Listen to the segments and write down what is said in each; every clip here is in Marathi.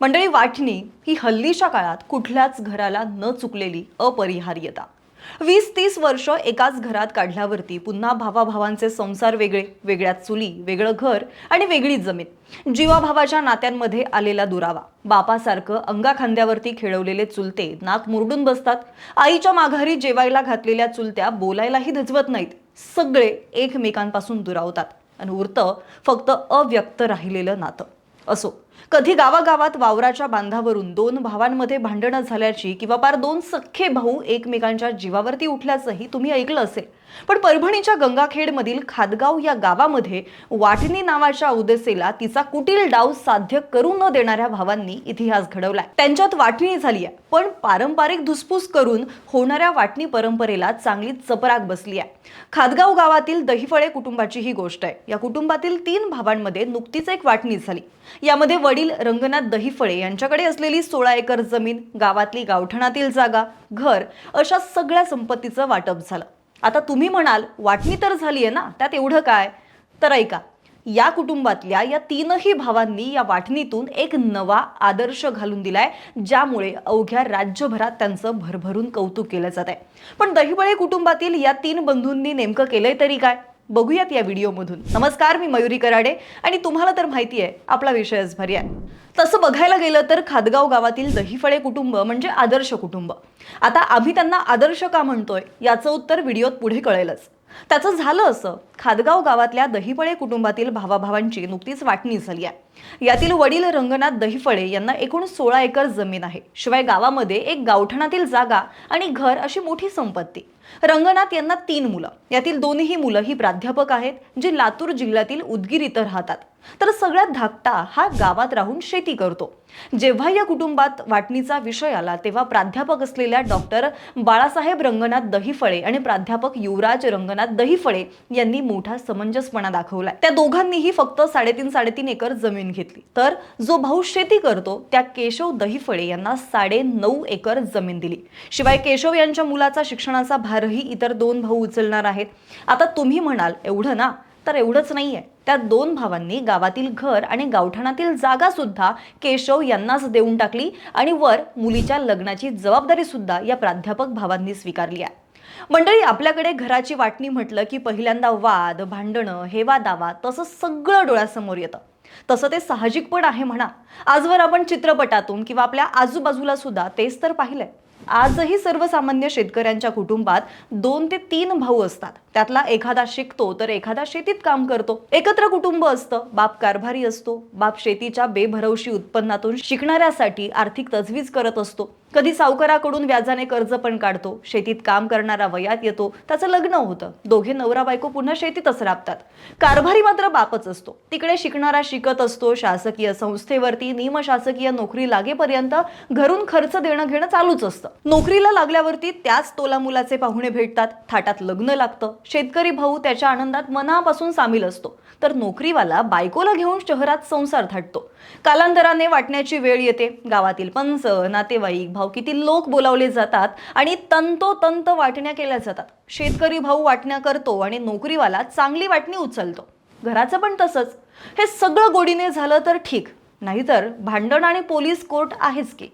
मंडळी वाटणी ही हल्लीच्या काळात कुठल्याच घराला न चुकलेली अपरिहार्यता. वीस तीस वर्ष एकाच घरात काढल्यावरती पुन्हा भावाभावांचे संसार वेगळे वेगळ्या चुली वेगळं घर आणि वेगळी जमीन. जीवाभावाच्या नात्यांमध्ये आलेला दुरावा. बापासारखं अंगा खांद्यावरती खेळवलेले चुलते नाक मुरडून बसतात. आईच्या माघारी जेवायला घातलेल्या चुलत्या बोलायलाही धजवत नाहीत. सगळे एकमेकांपासून दुरावतात. आणि उरतं फक्त अव्यक्त राहिलेलं नातं. असो. कधी गावागावात वावराच्या बांधावरून दोन भावांमध्ये भांडणं झाल्याची किंवा पार दोन सख्खे भाऊ एकमेकांच्या जीवावरती उठल्याचंही तुम्ही ऐकलं असेल. पण परभणीच्या गंगाखेडमधील खादगाव या गावामध्ये वाटणी नावाच्या उदेसेला तिचा कुटील डाव साध्य करू न देणाऱ्या भावांनी इतिहास घडवलाय. त्यांच्यात वाटणी झाली आहे पण पारंपरिक धुसफूस करून होणाऱ्या वाटणी परंपरेला चांगली चपराक बसली आहे. खादगाव गावातील दहिफळे कुटुंबाची ही गोष्ट आहे. या कुटुंबातील तीन भावांमध्ये नुकतीच एक वाटणी झाली. यामध्ये वडील रंगनाथ दहिफळे यांच्याकडे असलेली सोळा एकर जमीन गावातली गावठणातील जागा घर अशा सगळ्या संपत्तीचं वाटप झालं. आता तुम्ही म्हणाल वाटणी तर झाली आहे ना त्यात एवढं काय? तर ऐका या कुटुंबातल्या या तीनही भावांनी या वाटणीतून एक नवा आदर्श घालून दिलाय ज्यामुळे अवघ्या राज्यभरात त्यांचं भरभरून कौतुक केलं जात आहे पण दहिबळे कुटुंबातील या तीन बंधूंनी नेमकं केलंय तरी काय? बघूयात या व्हिडिओमधून. नमस्कार मी मयुरी कराडे आणि तुम्हाला तर माहिती आहे आपला विषयच भारी आहे. तसं बघायला गेलं तर खादगाव गावातील दहीफळे कुटुंब म्हणजे आदर्श कुटुंब. आता आम्ही त्यांना आदर्श का म्हणतोय याचं उत्तर व्हिडिओत पुढे कळेलच. त्याचं झालं असं खादगाव गावातल्या दहीफळे कुटुंबातील भावाभावांची नुकतीच वाटणी झाली आहे. यातील वडील रंगनाथ दहिफळे यांना एकूण सोळा एकर जमीन आहे. शिवाय गावामध्ये एक गावठणातील जागा आणि घर अशी मोठी संपत्ती. रंगनाथ यांना तीन मुलं. यातील दोन्ही मुलं ही प्राध्यापक आहेत जे लातूर जिल्ह्यातील उदगीर इथं राहतात. तर सगळ्यात धाकटा हा गावात राहून शेती करतो. जेव्हा या कुटुंबात वाटणीचा विषय आला तेव्हा प्राध्यापक असलेल्या डॉक्टर बाळासाहेब रंगनाथ दहिफळे आणि प्राध्यापक युवराज रंगनाथ दहिफळे यांनी मोठा समंजसपणा दाखवला त्या दोघांनीही फक्त साडेतीन साडेतीन एकर जमीन घेतली. तर जो भाऊ शेती करतो त्या केशव दहिफळे यांना साडे नऊ एकर जमीन दिली. शिवाय केशव यांच्या मुलाचा शिक्षणाचा भारही इतर दोन भाऊ उचलणार आहेत. आता तुम्ही म्हणाल एवढं ना? तर एवढंच नाहीये. त्या दोन भावांनी गावातील घर आणि गावठाणातील जागा सुद्धा केशव यांनाच देऊन टाकली आणि वर मुलीच्या लग्नाची जबाबदारी सुद्धा या प्राध्यापक भावांनी स्वीकारली आहे. मंडळी आपल्याकडे घराची वाटणी म्हटलं की पहिल्यांदा वाद भांडणं हेवा दावा तसं सगळं डोळ्यासमोर येतं. तसं ते साहजिक पण आहे म्हणा. आजवर आपण चित्रपटातून किंवा आपल्या आजूबाजूला सुद्धा तेच तर पाहिलंय. आजही सर्वसामान्य शेतकऱ्यांच्या कुटुंबात दोन ते तीन भाऊ असतात. त्यातला एखादा शिकतो तर एखादा शेतीत काम करतो. एकत्र कुटुंब असतं बाप कारभारी असतो बाप शेतीच्या बेभरवशी उत्पन्नातून शिकणाऱ्यासाठी आर्थिक तजवीज करत असतो. कधी सावकाराकडून व्याजाने कर्ज पण काढतो शेतीत काम करणारा वयात येतो त्याचं लग्न होतं. दोघे नवरा बायको पुन्हा शेतीतच राबतात. कारभारी मात्र बापच असतो. तिकडे शिकणारा शिकत असतो शासकीय संस्थेवरती निमशासकीय नोकरी लागेपर्यंत घरून खर्च देणं घेणं चालूच असतं. नोकरीला लागल्यावरती त्याच तोला मुलाचे पाहुणे भेटतात थाटात लग्न लागतं शेतकरी भाऊ त्याच्या आनंदात मनापासून सामील असतो. तर नोकरीवाला बायकोला घेऊन शहरात संसार थाटतो. कालांतराने वाटण्याची वेळ येते. गावातील पंच नातेवाईक भाऊ किती लोक बोलावले जातात आणि तंतोतंत वाटण्या केल्या जातात. शेतकरी भाऊ वाटण्या करतो आणि नोकरीवाला चांगली वाटणी उचलतो. घराचं पण तसंच. हे सगळं गोडीने झालं तर ठीक. नाहीतर भांडण आणि पोलीस कोर्ट आहेच की.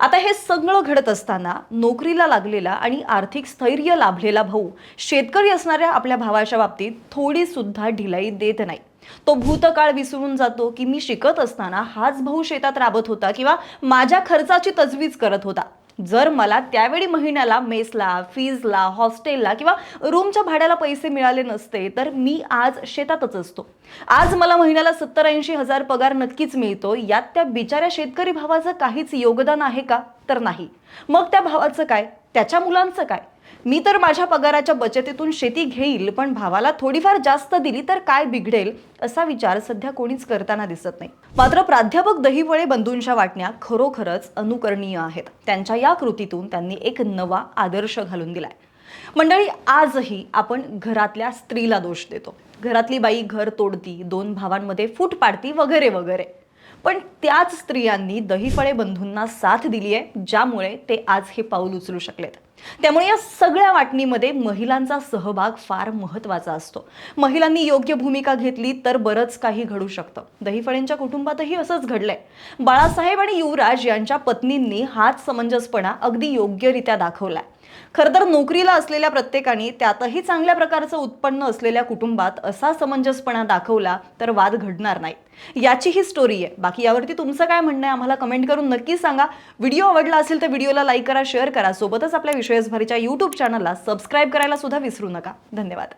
आता हे सगळं घडत असताना नोकरीला लागलेला आणि आर्थिक स्थैर्य लाभलेला भाऊ शेतकरी असणाऱ्या आपल्या भावाच्या बाबतीत थोडी सुद्धा ढिलाई देत नाही. तो भूतकाळ विसरून जातो की मी शिकत असताना हाच भाऊ शेतात राबत होता किंवा माझ्या खर्चाची तजवीज करत होता. जर मला त्यावेळी महिन्याला मेसला फीजला हॉस्टेलला किंवा रूमच्या भाड्याला पैसे मिळाले नसते तर मी आज शेतातच असतो. आज मला महिन्याला सत्तर ऐंशी हजार पगार नक्कीच मिळतो. यात त्या बिचाऱ्या शेतकरी भावाचं काहीच योगदान आहे का? तर नाही. मग त्या भावाचं काय? त्याच्या मुलांचं काय? मी तर माझ्या पगाराच्या बचतीतून शेती घेईल पण भावाला थोडीफार जास्त दिली तर काय बिघडेल असा विचार सध्या कोणीच करताना दिसत नाही. मात्र प्राध्यापक दहिवळे बंधूंच्या वाटण्या खरोखरच अनुकरणीय आहेत. त्यांच्या या कृतीतून त्यांनी एक नवा आदर्श घालून दिलाय. मंडळी आजही आपण घरातल्या स्त्रीला दोष देतो. घरातली बाई घर तोडती दोन भावांमध्ये फूट पाडती वगैरे वगैरे. पण त्याच स्त्रियांनी दहीफळे बंधूंना साथ दिली आहे ज्यामुळे ते आज हे पाऊल उचलू शकलेत. त्यामुळे या सगळ्या वाटणीमध्ये महिलांचा सहभाग फार महत्त्वाचा असतो. महिलांनी योग्य भूमिका घेतली तर बरंच काही घडू शकतं. दहीफळेंच्या कुटुंबातही असंच घडलंय. बाळासाहेब आणि युवराज यांच्या पत्नींनी हाच समंजसपणा अगदी योग्यरित्या दाखवलाय. खरं तर नोकरीला असलेल्या प्रत्येकाने त्यातही चांगल्या प्रकारचं उत्पन्न असलेल्या कुटुंबात असा समंजसपणा दाखवला तर वाद घडणार नाहीत याची ही स्टोरी आहे. बाकी यावरती तुमचं काय म्हणणं आहे? आम्हाला कमेंट करून नक्की सांगा. व्हिडिओ आवडला असेल तर व्हिडिओला लाईक करा शेअर करा. सोबतच आपल्या विश्वेसभरीच्या यूट्यूब चॅनलला सबस्क्राईब करायला सुद्धा विसरू नका. धन्यवाद.